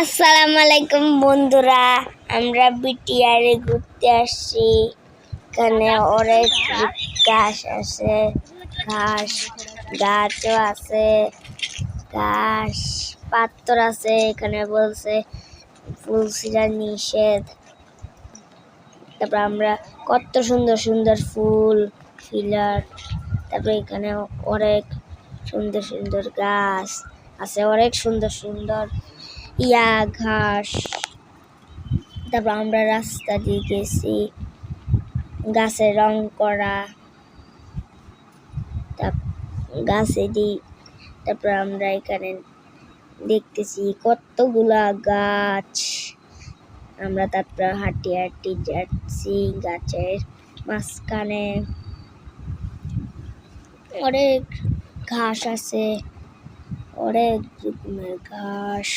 আসসালামু আলাইকুম বন্ধুরা, আমরা বিটিআরে ঘুরতে আসছি। এখানে অনেক ঘাস আছে, ঘাস, গাছও আছে, ঘাস, পাথর আছে, এখানে বলছে ফুলসিরা নিষেধ। তারপর আমরা কত সুন্দর সুন্দর ফুল, ফিলার, তারপরে এখানে অনেক সুন্দর সুন্দর গাছ আছে, অনেক সুন্দর সুন্দর ইয়া ঘাস তারপর আমরা রাস্তা দিয়ে গেছি, গাছে রং করা গাছে দিই তারপর আমরা এখানে দেখতেছি কতগুলা গাছ। আমরা তারপর হাঁটি হাঁটি যাচ্ছি গাছের মাঝখানে। অনেক ঘাস আছে, অনেক রকমের ঘাস।